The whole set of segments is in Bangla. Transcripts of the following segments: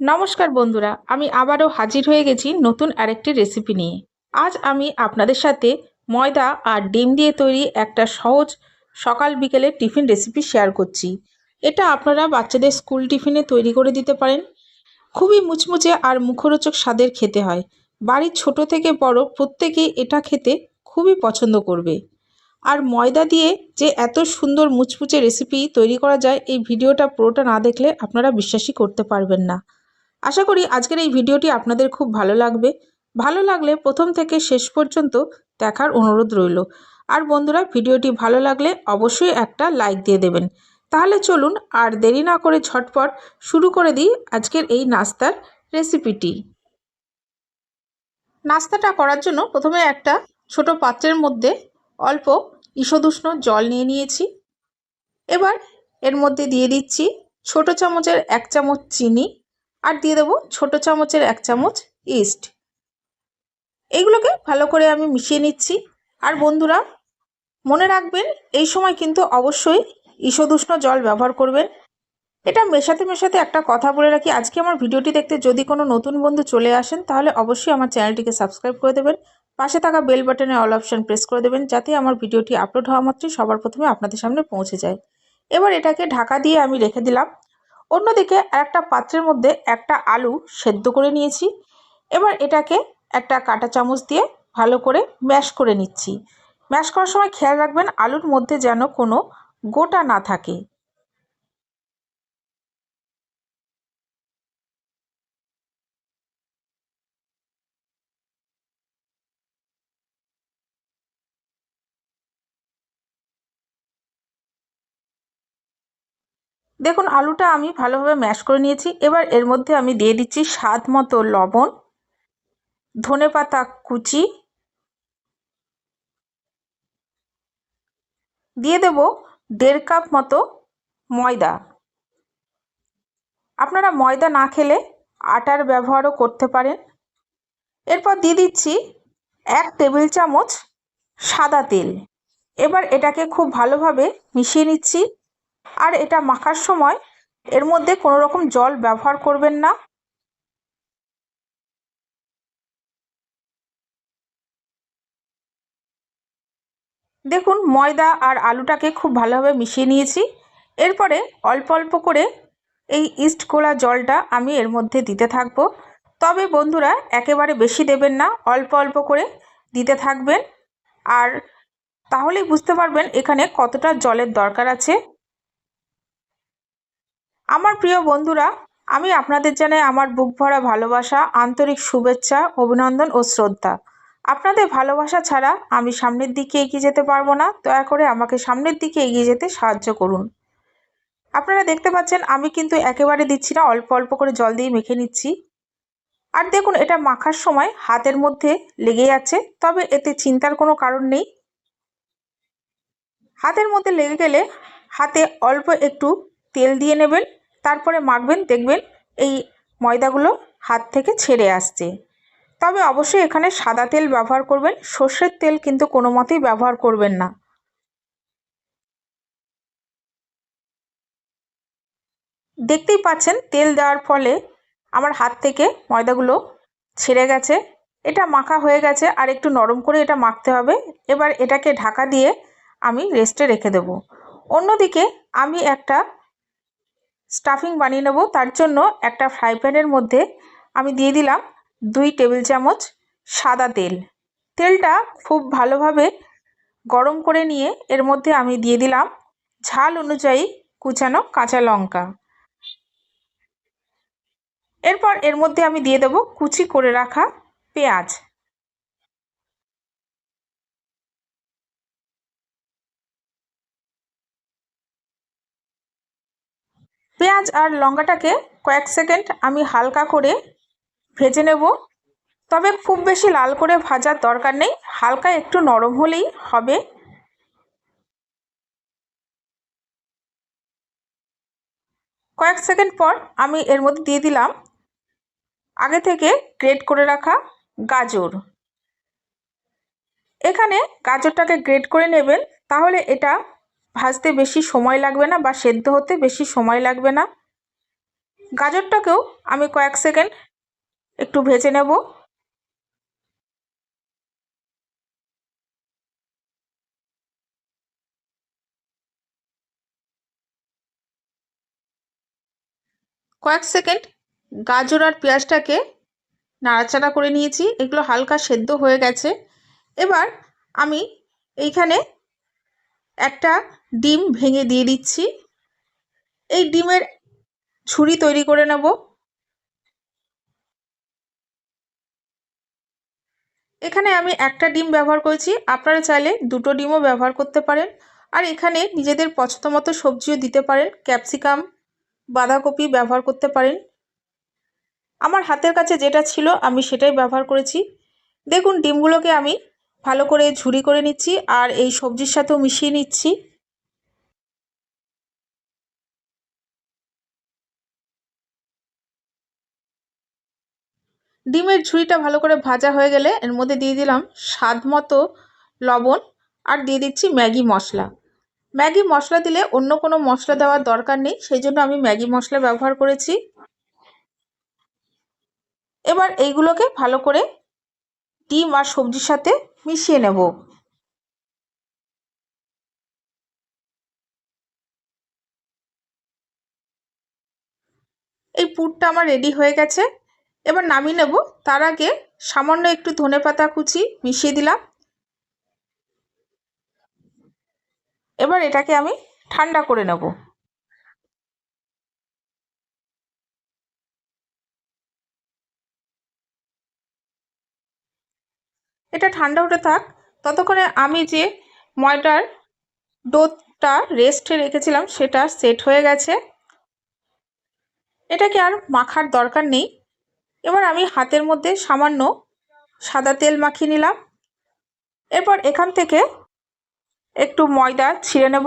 নমস্কার বন্ধুরা, আমি আবারও হাজির হয়ে গেছি নতুন আরেকটি রেসিপি নিয়ে। আজ আমি আপনাদের সাথে ময়দা আর ডিম দিয়ে তৈরি একটা সহজ সকাল বিকেলের টিফিন রেসিপি শেয়ার করছি। এটা আপনারা বাচ্চাদের স্কুল টিফিনে তৈরি করে দিতে পারেন। খুবই মুচমুচে আর মুখরোচক স্বাদের খেতে হয়। বাড়ির ছোট থেকে বড় প্রত্যেকেই এটা খেতে খুবই পছন্দ করবে। আর ময়দা দিয়ে যে এত সুন্দর মুচমুচে রেসিপি তৈরি করা যায়, এই ভিডিওটা পুরোটা না দেখলে আপনারা বিশ্বাসই করতে পারবেন না। আশা করি আজকের এই ভিডিওটি আপনাদের খুব ভালো লাগবে। ভালো লাগলে প্রথম থেকে শেষ পর্যন্ত দেখার অনুরোধ রইল। আর বন্ধুরা, ভিডিওটি ভালো লাগলে অবশ্যই একটা লাইক দিয়ে দেবেন। তাহলে চলুন আর দেরি না করে ঝটপট শুরু করে দিই আজকের এই নাস্তার রেসিপিটি। নাস্তাটা করার জন্য প্রথমে একটা ছোট পাত্রের মধ্যে অল্প ঈষদুষ্ণ জল নিয়ে নিয়েছি। এবার এর মধ্যে দিয়ে দিচ্ছি ছোট চামচের এক চামচ চিনি আর দিয়ে দেবো ছোট চামচের এক চামচ ইস্ট এইগুলোকে ভালো করে আমি মিশিয়ে নিচ্ছি। আর বন্ধুরা, মনে রাখবেন, এই সময় কিন্তু অবশ্যই ঈষদুষ্ণ জল ব্যবহার করবেন। এটা মেশাতে মেশাতে একটা কথা বলে রাখি, আজকে আমার ভিডিওটি দেখতে যদি কোনো নতুন বন্ধু চলে আসেন, তাহলে অবশ্যই আমার চ্যানেলটিকে সাবস্ক্রাইব করে দেবেন। পাশে থাকা বেল বাটনে অল অপশান প্রেস করে দেবেন, যাতে আমার ভিডিওটি আপলোড হওয়া মাত্রই সবার প্রথমে আপনাদের সামনে পৌঁছে যায়। এবার এটাকে ঢাকা দিয়ে আমি রেখে দিলাম। অন্যদিকে একটা পাত্রের মধ্যে একটা আলু সেদ্ধ করে নিয়েছি। এবার এটাকে একটা কাঁটা চামচ দিয়ে ভালো করে ম্যাশ করে নিচ্ছি। ম্যাশ করার সময় খেয়াল রাখবেন আলুর মধ্যে যেন কোনো গোটা না থাকে। দেখুন, আলুটা আমি ভালোভাবে ম্যাশ করে নিয়েছি। এবার এর মধ্যে আমি দিয়ে দিচ্ছি স্বাদ মতো লবণ ধনে পাতা কুচি। দিয়ে দেব দেড় কাপ মতো ময়দা। আপনারা ময়দা না খেলে আটার ব্যবহারও করতে পারেন। এরপর দিয়ে দিচ্ছি এক টেবিল চামচ সাদা তেল। এবার এটাকে খুব ভালোভাবে মিশিয়ে নিচ্ছি। আর এটা মাখার সময় এর মধ্যে কোনো রকম জল ব্যবহার করবেন না। দেখুন, ময়দা আর আলুটাকে খুব ভালোভাবে মিশিয়ে নিয়েছি। এরপরে অল্প অল্প করে এই ইস্ট গোলা জলটা আমি এর মধ্যে দিতে থাকব। তবে বন্ধুরা, একেবারে বেশি দেবেন না, অল্প অল্প করে দিতে থাকবেন। আর তাহলেই বুঝতে পারবেন এখানে কতটা জলের দরকার আছে। আমার প্রিয় বন্ধুরা, আমি আপনাদের জানাই আমার বুক ভরা ভালোবাসা, আন্তরিক শুভেচ্ছা, অভিনন্দন ও শ্রদ্ধা। আপনাদের ভালোবাসা ছাড়া আমি সামনের দিকে এগিয়ে যেতে পারব না, দয়া করে আমাকে সামনের দিকে এগিয়ে যেতে সাহায্য করুন। আপনারা দেখতে পাচ্ছেন, আমি কিন্তু একেবারে দিচ্ছি না, অল্প অল্প করে জল দিয়ে মেখে নিচ্ছি। আর দেখুন, এটা মাখার সময় হাতের মধ্যে লেগে যাচ্ছে, তবে এতে চিন্তার কোনো কারণ নেই। হাতের মধ্যে লেগে গেলে হাতে অল্প একটু তেল দিয়ে নেবেন। তারপরে মাখবেন, দেখবেন এই ময়দাগুলো হাত থেকে ছেড়ে আসছে। তবে অবশ্যই এখানে সাদা তেল ব্যবহার করবেন, সর্ষের তেল কিন্তু কোনো মতেই ব্যবহার করবেন না। দেখতেই পাচ্ছেন তেল দেওয়ার ফলে আমার হাত থেকে ময়দাগুলো ছেড়ে গেছে। এটা মাখা হয়ে গেছে, আর একটু নরম করে এটা মাখতে হবে। এবার এটাকে ঢাকা দিয়ে আমি রেস্টে রেখে দেব। অন্যদিকে আমি একটা স্টাফিং বানিয়ে নেব। তার জন্য একটা ফ্রাই প্যানের মধ্যে আমি দিয়ে দিলাম দুই টেবিল চামচ সাদা তেল। তেলটা খুব ভালোভাবে গরম করে নিয়ে এর মধ্যে আমি দিয়ে দিলাম ঝাল অনুযায়ী কুচানো কাঁচা লঙ্কা। এরপর এর মধ্যে আমি দিয়ে দেব কুচি করে রাখা পেঁয়াজ। পেঁয়াজ আর লঙ্কাটাকে কয়েক সেকেন্ড আমি হালকা করে ভেজে নেব। তবে খুব বেশি লাল করে ভাজার দরকার নেই, হালকা একটু নরম হলেই হবে। কয়েক সেকেন্ড পর আমি এর মধ্যে দিয়ে দিলাম আগে থেকে গ্রেড করে রাখা গাজর। এখানে গাজরটাকে গ্রেড করে নেবেন, তাহলে এটা ভাজতে বেশি সময় লাগবে না বা সেদ্ধ হতে বেশি সময় লাগবে না। গাজরটাকেও আমি কয়েক সেকেন্ড একটু ভেজে নেব। কয়েক সেকেন্ড গাজর আর পেঁয়াজটাকে নাড়াচাড়া করে নিয়েছি। এগুলো হালকা সেদ্ধ হয়ে গেছে। এবার আমি এইখানে একটা ডিম ভেঙে দিয়ে দিচ্ছি। এই ডিমের ছুরি তৈরি করে নেব। এখানে আমি একটা ডিম ব্যবহার করেছি। আপনারা চাইলে দুটো ডিমও ব্যবহার করতে পারেন। আর এখানে নিজেদের পছন্দ মতো সবজিও দিতে পারেন। ক্যাপসিকাম, বাঁধাকপি ব্যবহার করতে পারেন। আমার হাতের কাছে যেটা ছিল, আমি সেটাই ব্যবহার করেছি। দেখুন, ডিমগুলোকে আমি ভালো করে ঝুরি করে নিচ্ছি আর এই সবজির সাথেও মিশিয়ে নিচ্ছি। ডিমের ঝুড়িটা ভালো করে ভাজা হয়ে গেলে এর মধ্যে দিয়ে দিলাম স্বাদ মতো লবণ আর দিয়ে দিচ্ছি ম্যাগি মশলা। ম্যাগি মশলা দিলে অন্য কোনো মশলা দেওয়ার দরকার নেই, সেই জন্য আমি ম্যাগি মশলা ব্যবহার করেছি। এবার এইগুলোকে ভালো করে ডিম আর সবজির সাথে মিশিয়ে নেব। এই পুরটা আমার রেডি হয়ে গেছে। এবার নামিয়ে নেব। তার আগে সামান্য একটু ধনে পাতা কুচি মিশিয়ে দিলাম। এবার এটাকে আমি ঠান্ডা করে নেব। এটা ঠান্ডা হতে থাক। ততক্ষণে আমি যে ময়দার ডোটা রেস্টে রেখেছিলাম, সেটা সেট হয়ে গেছে। এটাকে আর মাখার দরকার নেই। এবার আমি হাতের মধ্যে সামান্য সাদা তেল মাখিয়ে নিলাম। এরপর এখান থেকে একটু ময়দা ছিঁড়ে নেব।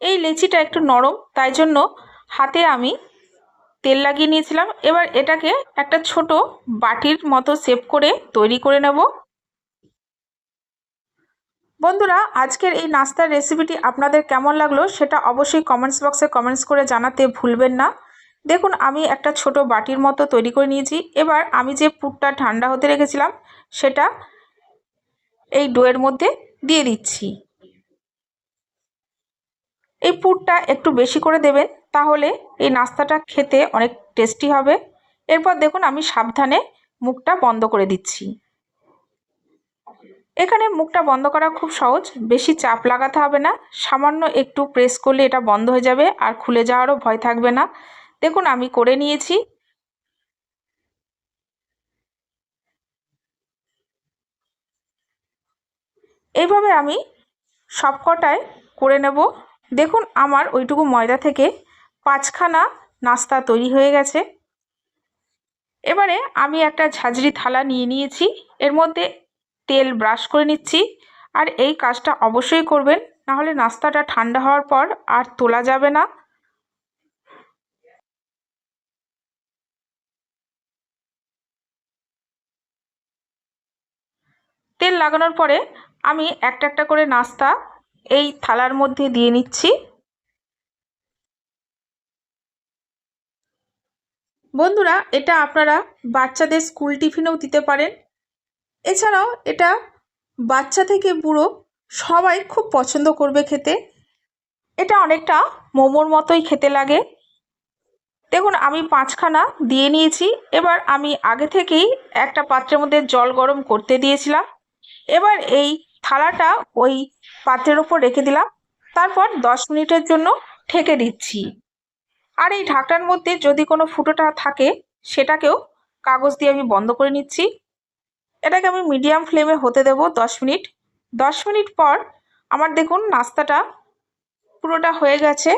এই লেচিটা একটু নরম, তাই জন্য হাতে আমি তেল লাগিয়ে নিয়েছিলাম। এবার এটাকে একটা ছোট বাটির মতো সেপ করে তৈরি করে নেব। বন্ধুরা, আজকের এই নাস্তার রেসিপিটি আপনাদের কেমন লাগল সেটা অবশ্যই কমেন্টস বক্সে কমেন্টস করে জানাতে ভুলবেন না। দেখুন, আমি একটা ছোট বাটির মতো তৈরি করে নিয়েছি। এবার আমি যে পুরটা ঠান্ডা হতে রেখেছিলাম, সেটা এই ডোয়ের মধ্যে দিয়ে দিচ্ছি। এই পুরটা একটু বেশি করে দেবেন, তাহলে এই নাস্তাটা খেতে অনেক টেস্টি হবে। এরপর দেখুন আমি সাবধানে মুখটা বন্ধ করে দিচ্ছি। এখানে মুখটা বন্ধ করা খুব সহজ, বেশি চাপ লাগাতে হবে না, সামান্য একটু প্রেস করলে এটা বন্ধ হয়ে যাবে আর খুলে যাওয়ারও ভয় থাকবে না। দেখুন আমি করে নিয়েছি। এইভাবে আমি সবকটায় করে নেব। দেখুন, আমার ওইটুকু ময়দা থেকে পাঁচখানা নাস্তা তৈরি হয়ে গেছে। এবারে আমি একটা ঝাঁঝরি থালা নিয়ে নিয়েছি। এর মধ্যে তেল ব্রাশ করে নিচ্ছি। আর এই কাজটা অবশ্যই করবেন নাহলে নাস্তাটা ঠান্ডা হওয়ার পর আর তোলা যাবে না। তেল লাগানোর পরে আমি একটা একটা করে নাস্তা এই থালার মধ্যে দিয়ে নিচ্ছি। বন্ধুরা, এটা আপনারা বাচ্চাদের স্কুল টিফিনেও দিতে পারেন। এছাড়াও এটা বাচ্চা থেকে বুড়ো সবাই খুব পছন্দ করবে খেতে। এটা অনেকটা মোমোর মতোই খেতে লাগে। দেখুন, আমি পাঁচখানা দিয়ে নিয়েছি। এবার আমি আগে থেকেই একটা পাত্রের মধ্যে জল গরম করতে দিয়েছিলাম। এবার এই থালাটা ওই পাত্রের ওপর রেখে দিলাম। তারপর দশ মিনিটের জন্য ঠেকে দিচ্ছি। আর এই ঢাকটার মধ্যে যদি কোনো ফুটোটা থাকে, সেটাকেও কাগজ দিয়ে আমি বন্ধ করে নিচ্ছি। এটাকে আমি মিডিয়াম ফ্লেমে হতে দেব দশ মিনিট। দশ মিনিট পর আমার দেখুন নাস্তাটা পুরোটা হয়ে গেছে।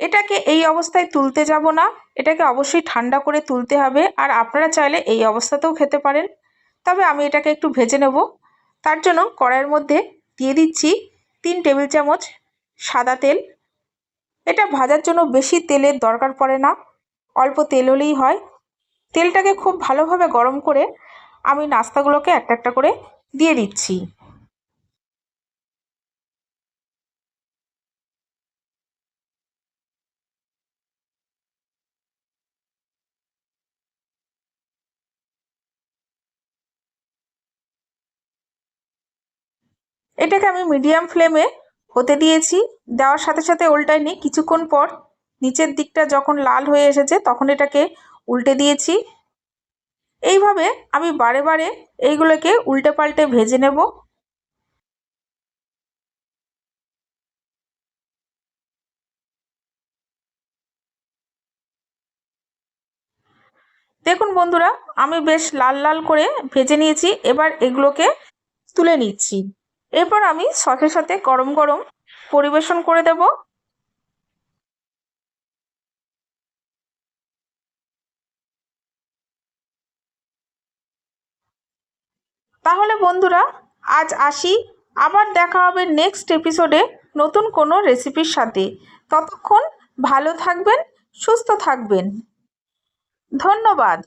এটাকে এই অবস্থায় তুলতে যাব না। এটাকে অবশ্যই ঠান্ডা করে তুলতে হবে। আর আপনারা চাইলে এই অবস্থাতেও খেতে পারেন। তবে আমি এটাকে একটু ভেজে নেব। তার জন্য কড়াইয়ের মধ্যে দিয়ে দিচ্ছি তিন টেবিল চামচ সাদা তেল। এটা ভাজার জন্য বেশি তেলের দরকার পড়ে না, অল্প তেল হলেই হয়। তেলটাকে খুব ভালোভাবে গরম করে আমি নাস্তাগুলোকে একটা একটা করে দিয়ে দিচ্ছি। এটাকে আমি মিডিয়াম ফ্লেমে হতে দিয়েছি। দেওয়ার সাথে সাথে উল্টাইনি কিছুক্ষণ পর নিচের দিকটা যখন লাল হয়ে এসেছে, তখন এটাকে উল্টে দিয়েছি। এইভাবে আমি বারে বারে এইগুলোকে উল্টে পাল্টে ভেজে নেব। দেখুন বন্ধুরা, আমি বেশ লাল লাল করে ভেজে নিয়েছি। এবার এগুলোকে তুলে নিচ্ছি। এরপর আমি সসের সাথে গরম গরম পরিবেশন করে দেব। তাহলে বন্ধুরা, আজ আসি। আবার দেখা হবে নেক্সট এপিসোডে নতুন কোনো রেসিপির সাথে। ততক্ষণ ভালো থাকবেন, সুস্থ থাকবেন। ধন্যবাদ।